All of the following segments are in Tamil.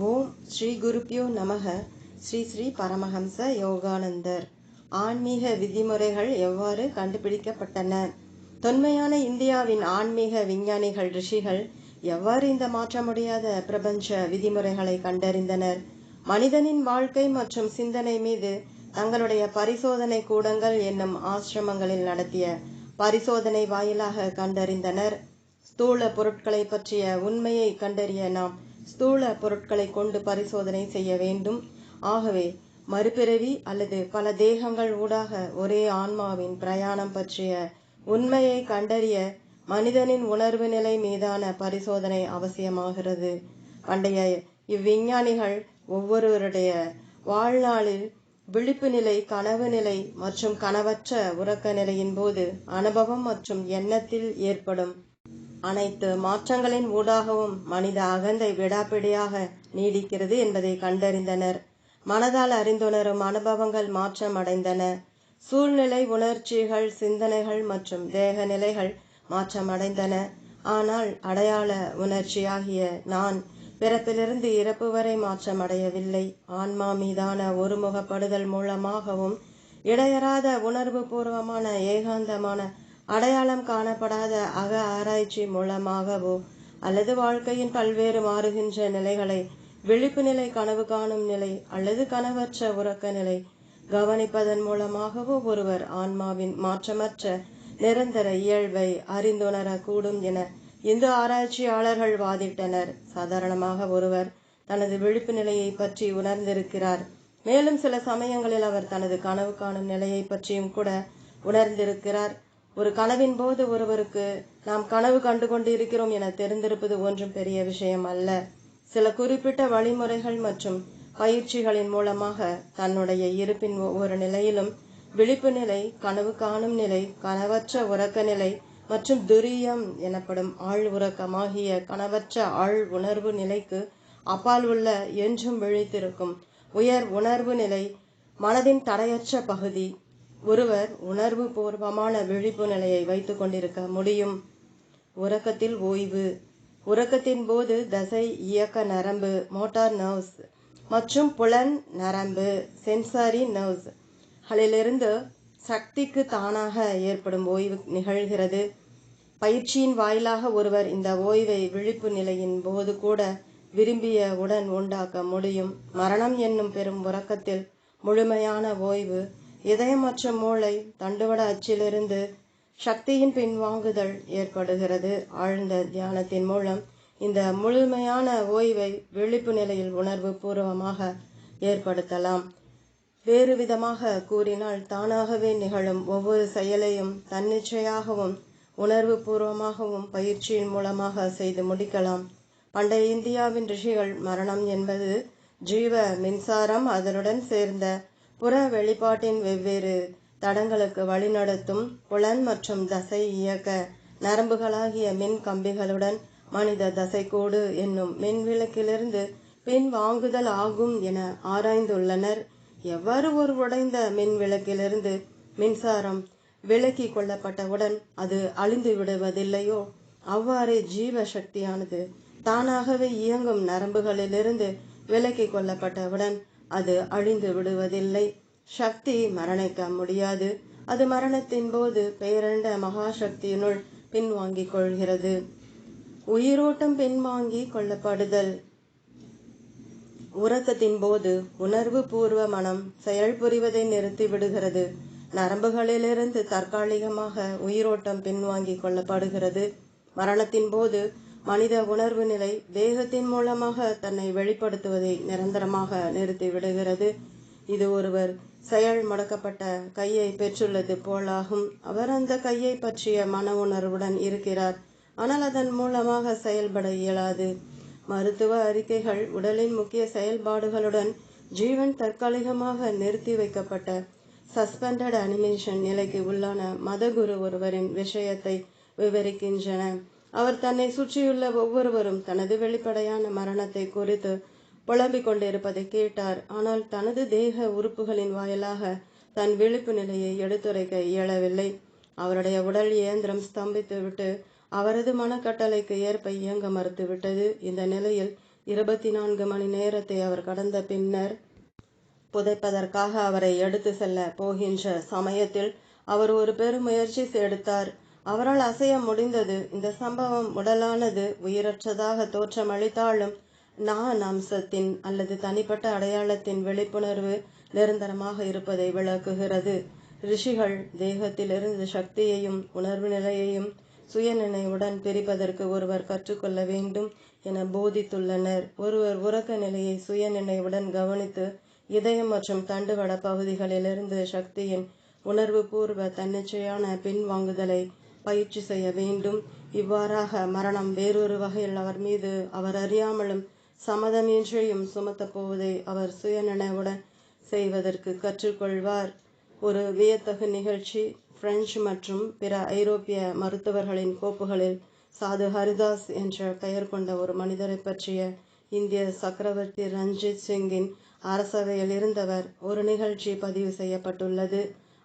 ஓம் ஸ்ரீ குருப்பியோ நமக. ஸ்ரீ ஸ்ரீ பரமஹம்ச யோகானந்தர். ஆன்மீக விதிமுறைகள் எவ்வாறு கண்டுபிடிக்கப்பட்டன? தொன்மையான இந்தியாவின் ஆன்மீக விஞ்ஞானிகள் ரிஷிகள் எவ்வாறு இந்த மாற்ற முடியாத பிரபஞ்ச விதிமுறைகளை கண்டறிந்தனர்? மனிதனின் வாழ்க்கை மற்றும் சிந்தனை மீது தங்களுடைய பரிசோதனை கூடங்கள் என்னும் ஆசிரமங்களில் நடத்திய பரிசோதனை வாயிலாக கண்டறிந்தனர். ஸ்தூல பொருட்களை பற்றிய உண்மையை கண்டறிய நாம் ஸ்தூல பொருட்களை கொண்டு பரிசோதனை செய்ய வேண்டும். ஆகவே மறுபிறவி அல்லது பல தேகங்கள் ஊடாக ஒரே ஆன்மாவின் பிரயாணம் பற்றிய உண்மையை கண்டறிய மனிதனின் உணர்வு நிலை மீதான பரிசோதனை அவசியமாகிறது. பண்டைய இவ்விஞ்ஞானிகள் ஒவ்வொருவருடைய வாழ்நாளில் விழிப்பு நிலை கனவு நிலை மற்றும் கனவற்ற உறக்க நிலையின் போது அனுபவம் மற்றும் எண்ணத்தில் ஏற்படும் அனைத்து மாற்றங்களின் ஊடாகவும் மனித அகந்தை விடாப்பிடியாக நீடிக்கிறது என்பதை கண்டறிந்தனர். மனதால் அறிந்துணரும் அனுபவங்கள் மாற்றம் அடைந்தன. சூழ்நிலை உணர்ச்சிகள் சிந்தனைகள் மற்றும் தேக நிலைகள் மாற்றமடைந்தன ஆனால் அடையாள உணர்ச்சியாகிய நான் பிறப்பிலிருந்து இறப்பு வரை மாற்றமடையவில்லை ஆன்மா மீதான ஒருமுகப்படுதல் மூலமாகவும் இடையறாத உணர்வு பூர்வமான ஏகாந்தமான அடையாளம் காணப்படாத அக ஆராய்ச்சி மூலமாகவோ அல்லது வாழ்க்கையின் பல்வேறு மாறுகின்ற நிலைகளை விழிப்பு நிலை கனவு காணும் நிலை அல்லது கனவற்ற உறக்க நிலை கவனிப்பதன் மூலமாகவோ ஒருவர் ஆன்மாவின் மாற்றமற்ற நிரந்தர இயல்பை அறிந்துணரக்கூடும் என இந்து ஆராய்ச்சியாளர்கள் வாதிட்டனர். சாதாரணமாக ஒருவர் தனது விழிப்பு நிலையை பற்றி உணர்ந்திருக்கிறார். மேலும் சில சமயங்களில் அவர் தனது கனவு காணும் நிலையை பற்றியும் கூட உணர்ந்திருக்கிறார். ஒரு கனவின் போது ஒருவருக்கு நாம் கனவு கண்டு கொண்டு இருக்கிறோம் என தெரிந்திருப்பது ஒன்றும் பெரிய விஷயம் அல்ல. சில குறிப்பிட்ட வழிமுறைகள் மற்றும் பயிற்சிகளின் மூலமாக தன்னுடைய இருப்பின் ஒவ்வொரு நிலையிலும் விழிப்பு நிலை கனவு காணும் நிலை கனவற்ற உறக்க நிலை மற்றும் துரியம் எனப்படும் ஆழ் உறக்கமாகிய கனவற்ற ஆழ் உணர்வு நிலைக்கு அப்பால் உள்ள என்றும் விழித்திருக்கும். உயர் உணர்வு நிலை மனதின் தடையற்ற பகுதி ஒருவர் உணர்வு பூர்வமான விழிப்பு நிலையை வைத்து கொண்டிருக்க முடியும். உறக்கத்தில் ஓய்வு. உறக்கத்தின் போது தசை இயக்க நரம்பு மோட்டார் நர்வ்ஸ் மற்றும் புலன் நரம்பு சென்சாரி நர்வ்ஸ் களிலிருந்து சக்திக்கு தானாக ஏற்படும் ஓய்வு நிகழ்கிறது. பயிற்சியின் வாயிலாக ஒருவர் இந்த ஓய்வை விழிப்பு நிலையின் போது கூட விரும்பிய உடன் உண்டாக்க முடியும். மரணம் என்னும் பெரும் உறக்கத்தில் முழுமையான ஓய்வு இதயமற்ற மூளை தண்டுவட அச்சிலிருந்து சக்தியின் பின்வாங்குதல் ஏற்படுகிறது. ஆழ்ந்த தியானத்தின் மூலம் இந்த முழுமையான ஓய்வை விழிப்பு நிலையில் உணர்வு பூர்வமாக ஏற்படுத்தலாம். வேறு விதமாக கூறினால் தானாகவே நிகழும் ஒவ்வொரு செயலையும் தன்னிச்சையாகவும் உணர்வு பூர்வமாகவும் பயிற்சியின் மூலமாக செய்து முடிக்கலாம். பண்டைய இந்தியாவின் ரிஷிகள் மரணம் என்பது ஜீவ மின்சாரம் அதனுடன் சேர்ந்த புற வெளிப்பாட்டின் வெவ்வேறு தடங்களுக்கு வழிநடத்தும் புலன் மற்றும் தசை இயக்க நரம்புகளாகிய மின் கம்பிகளுடன் மனித தசைக்கோடு என்னும் மின் விளக்கிலிருந்து பின் வாங்குதல் ஆகும் என ஆராய்ந்துள்ளனர். எவ்வாறு ஒரு உடைந்த மின் விளக்கிலிருந்து மின்சாரம் விலக்கி கொள்ளப்பட்டவுடன் அது அழிந்து விடுவதில்லையோ? அவ்வாறே ஜீவ சக்தியானது தானாகவே இயங்கும் நரம்புகளிலிருந்து விலக்கி கொள்ளப்பட்டவுடன் அது அழிந்து விடுவதில்லை. சக்தி மரணிக்க முடியாது. அது மரணத்தின் போது பேரண்ட மகாசக்தியினுள் பின்வாங்கிக் கொள்கிறது. உயிரோட்டம் பின்வாங்கி கொள்ளப்படுதல். உறக்கத்தின் போது உணர்வு பூர்வ மனம் செயல்புரிவதை நிறுத்தி விடுகிறது. நரம்புகளிலிருந்து தற்காலிகமாக உயிரோட்டம் பின்வாங்கி கொள்ளப்படுகிறது. மரணத்தின் போது மனித உணர்வு நிலை தேகத்தின் மூலமாக தன்னை வெளிப்படுத்துவதை நிரந்தரமாக நிறுத்தி விடுகிறது. இது ஒருவர் செயல் முடக்கப்பட்ட கையை பெற்றுள்ளது போலாகும். அவர் அந்த கையை பற்றிய மன உணர்வுடன் இருக்கிறார். ஆனால் அதன் மூலமாக செயல்பட இயலாது. மருத்துவ அறிக்கைகள் உடலின் முக்கிய செயல்பாடுகளுடன் ஜீவன் தற்காலிகமாக நிறுத்தி வைக்கப்பட்ட சஸ்பெண்டட் அனிமேஷன் நிலைக்கு உள்ளான மதகுரு ஒருவரின் விஷயத்தை விவரிக்கின்றன. அவர் தன்னை சுற்றியுள்ள ஒவ்வொருவரும் தனது வெளிப்படையான மரணத்தை குறித்து புலம்பிக் கொண்டிருப்பதை கேட்டார். ஆனால் தனது தேக உறுப்புகளின் வாயிலாக தன் விழிப்பு நிலையை எடுத்துரைக்க இயலவில்லை. அவருடைய உடல் இயந்திரம் ஸ்தம்பித்து விட்டு அவரது மனக்கட்டளைக்கு ஏற்ப இயங்க மறுத்துவிட்டது. இந்த நிலையில் இருபத்தி நான்கு மணி நேரத்தை அவர் கடந்த பின்னர் புதைப்பதற்காக அவரை எடுத்து செல்ல போகின்ற சமயத்தில் அவர் ஒரு பெருமுயற்சி எடுத்தார். அவரால் அசைய முடிந்தது. இந்த சம்பவம் உடலானது உயிரற்றதாக தோற்றமளித்தாலும் நான் அம்சத்தின் அல்லது தனிப்பட்ட அடையாளத்தின் விழிப்புணர்வு நிரந்தரமாக இருப்பதை விளக்குகிறது. ரிஷிகள் தேகத்திலிருந்து சக்தியையும் உணர்வு நிலையையும் சுயநினைவுடன் பிரிப்பதற்கு ஒருவர் கற்றுக்கொள்ள வேண்டும் என போதித்துள்ளனர். ஒருவர் உறக்க நிலையை சுயநினைவுடன் கவனித்து இதயம் மற்றும் தண்டுவட பகுதிகளிலிருந்து சக்தியின் உணர்வுபூர்வ தன்னிச்சையான பின்வாங்குதலை பயிற்சி செய்ய வேண்டும். இவ்வாறாக மரணம் வேறொரு வகையில் அவர் மீது அவர் அறியாமலும் சம்மதமின்றியும் சுமத்தப் போவதை அவர் சுயநினைவுடன் செய்வதற்கு கற்றுக்கொள்வார். ஒரு வியத்தகு நிகழ்ச்சி பிரெஞ்சு மற்றும் பிற ஐரோப்பிய மருத்துவர்களின் கோப்புகளில் சாது ஹரிதாஸ் என்ற பெயர் கொண்ட ஒரு மனிதரை பற்றிய இந்திய சக்கரவர்த்தி ரஞ்சித் சிங்கின் அரசவையில் இருந்தவர் ஒரு நிகழ்ச்சி பதிவு செய்யப்பட்டுள்ளது.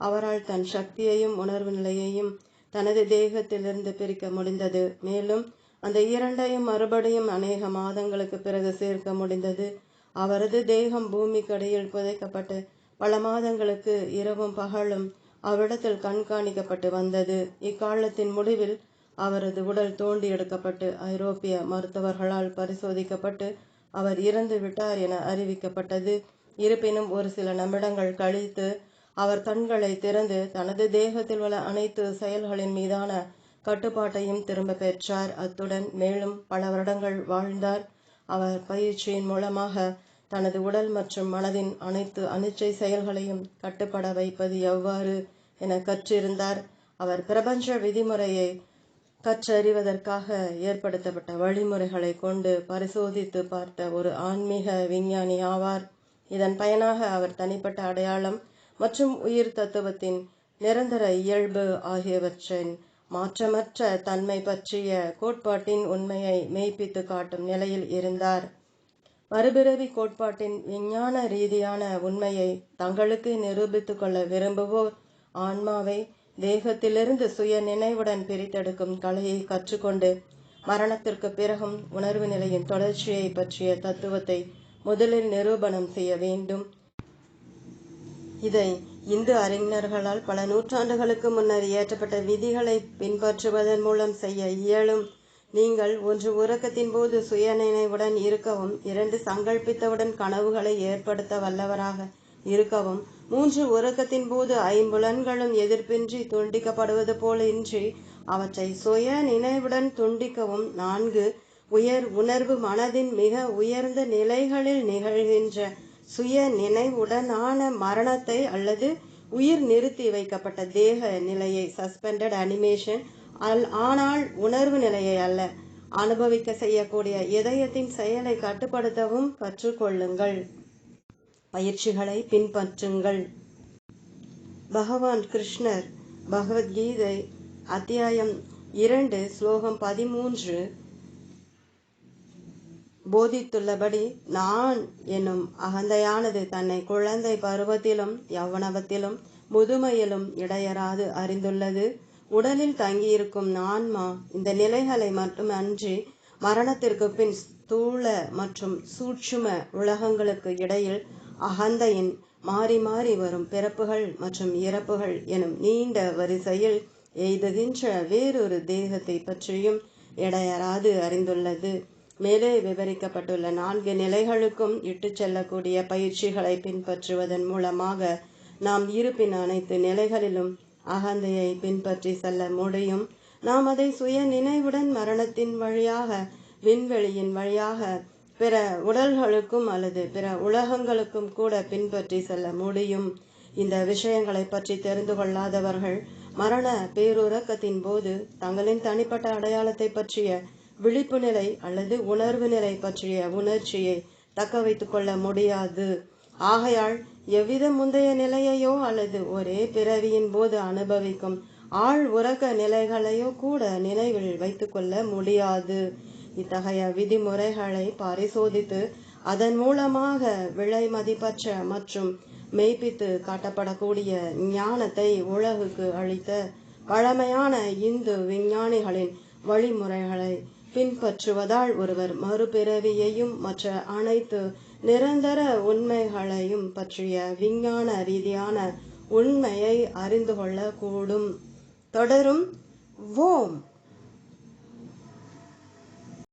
அவரால் தன் சக்தியையும் உணர்வு நிலையையும் தனது தேகத்திலிருந்து பிரிக்க முடிந்தது. மேலும் அந்த இரண்டையும் மறுபடியும் அநேக மாதங்களுக்கு பிறகு சேர்க்க முடிந்தது. அவரது தேகம் பூமிக்கடியில் புதைக்கப்பட்டு பல மாதங்களுக்கு இரவும் பகலும் அவ்விடத்தில் கண்காணிக்கப்பட்டு வந்தது. இக்காலத்தின் முடிவில் அவரது உடல் தோண்டி எடுக்கப்பட்டு ஐரோப்பிய மருத்துவர்களால் பரிசோதிக்கப்பட்டு அவர் இறந்து விட்டார் என அறிவிக்கப்பட்டது. இருப்பினும் ஒரு சில நிமிடங்கள் கழித்து அவர் கண்களை திறந்து தனது தேகத்தில் உள்ள அனைத்து செயல்களின் மீதான கட்டுப்பாட்டையும் திரும்ப பெற்றார். அத்துடன் மேலும் பல வருடங்கள் வாழ்ந்தார். அவர் பயிற்சியின் மூலமாக தனது உடல் மற்றும் மனதின் அனைத்து அனிச்சை செயல்களையும் கட்டுப்பட வைப்பது எவ்வாறு என கற்றிருந்தார். அவர் பிரபஞ்ச விதிமுறையை கற்றறிவதற்காக ஏற்படுத்தப்பட்ட வழிமுறைகளை கொண்டு பரிசோதித்து பார்த்த ஒரு ஆன்மீக விஞ்ஞானி ஆவார். இதன் பயனாக அவர் தனிப்பட்ட அடையாளம் மற்றும் உயிர் தத்துவத்தின் நிரந்தர இயல்பு ஆகியவற்றின் மாற்றமற்ற தன்மை பற்றிய கோட்பாட்டின் உண்மையை மெய்ப்பித்து காட்டும் நிலையில் இருந்தார். மறுபிறவி கோட்பாட்டின் விஞ்ஞான ரீதியான உண்மையை தங்களுக்கு நிரூபித்துக் கொள்ள விரும்புவோர் ஆன்மாவை தேகத்திலிருந்து சுய நினைவுடன் பிரித்தெடுக்கும் கலையை கற்றுக்கொண்டு மரணத்திற்கு பிறகும் உணர்வு நிலையின் தொடர்ச்சியை பற்றிய தத்துவத்தை முதலில் நிரூபணம் செய்ய வேண்டும். இதை இந்து அறிஞர்களால் பல நூற்றாண்டுகளுக்கு முன்னர் இயற்றப்பட்ட விதிகளை பின்பற்றுவதன் மூலம் செய்ய இயலும். நீங்கள் ஒன்று உறக்கத்தின் போது சுயநினைவுடன் இருக்கவும் இரண்டு சங்கல்பித்தவுடன் கனவுகளை ஏற்படுத்த வல்லவராக இருக்கவும் மூன்று உறக்கத்தின் போது ஐம்புலன்களும் எதிர்ப்பின்றி துண்டிக்கப்படுவது போல இன்றி அவற்றை சுய நினைவுடன் துண்டிக்கவும் நான்கு உயர் உணர்வு மனதின் மிக உயர்ந்த நிலைகளில் நிகழ்கின்ற சுய நினைவுடனான மரணத்தை அல்லது உயிர் நிறுத்தி வைக்கப்பட்ட தேக நிலையை சஸ்பெண்டட் அனிமேஷன் அல் ஆனால் உணர்வு நிலையை அல்ல. அனுபவிக்க செய்யக்கூடிய இதயத்தின் செயலை கட்டுப்படுத்தவும் கற்றுக்கொள்ளுங்கள். பயிற்சிகளை பின்பற்றுங்கள். பகவான் கிருஷ்ணர் பகவத்கீதை அத்தியாயம் இரண்டு ஸ்லோகம் பதிமூன்று போதித்துள்ளபடி நான் என்னும் அகந்தையானது தன்னை குழந்தை பருவத்திலும் யவனவத்திலும் முதுமையிலும் இடையராது அறிந்துள்ளது. உடலில் தங்கியிருக்கும் ஆன்மா இந்த நிலைகளை மட்டுமன்றி மரணத்திற்கு பின் ஸ்தூல மற்றும் சூட்சும உலகங்களுக்கு இடையில் அகந்தையின் மாறி மாறி வரும் பிறப்புகள் மற்றும் இறப்புகள் எனும் நீண்ட வரிசையில் எய்துகின்ற வேறொரு தேகத்தை பற்றியும் இடையராது அறிந்துள்ளது. மேலே விவரிக்கப்பட்டுள்ள நான்கு நிலைகளுக்கும் இட்டுச் செல்லக்கூடிய பயிற்சிகளை பின்பற்றுவதன் மூலமாக நாம் இருப்பின் அனைத்து நிலைகளிலும் அகந்தையை பின்பற்றி செல்ல முடியும். நாம் அதை சுய நினைவுடன் மரணத்தின் வழியாக விண்வெளியின் வழியாக பிற உடல்களுக்கும் அல்லது பிற உலகங்களுக்கும் கூட பின்பற்றி செல்ல முடியும். இந்த விஷயங்களை பற்றி தெரிந்து கொள்ளாதவர்கள் மரண பேருறக்கத்தின் போது தங்களின் தனிப்பட்ட அடையாளத்தை பற்றிய விழிப்பு நிலை அல்லது உணர்வு நிலை பற்றிய உணர்ச்சியை தக்க வைத்துக்கொள்ள முடியாது. ஆகையால் எவ்வித முந்தைய நிலையையோ அல்லது ஒரே பிறவியின் போது அனுபவிக்கும் ஆள் உறக்க நிலைகளையோ கூட நினைவில் வைத்துக்கொள்ள முடியாது. இத்தகைய விதிமுறைகளை பரிசோதித்து அதன் மூலமாக விலை மதிப்பற்ற மற்றும் மெய்ப்பித்து காட்டப்படக்கூடிய ஞானத்தை உலகுக்கு அளித்த பழமையான இந்து விஞ்ஞானிகளின் வழிமுறைகளை பின்பற்றுவதால் ஒருவர் மறுபிறவியையும் மற்ற அனைத்து நிரந்தர உண்மைகளையும் பற்றிய விஞ்ஞான ரீதியான உண்மையை அறிந்து கொள்ளக்கூடும். தொடரும். ஓம்.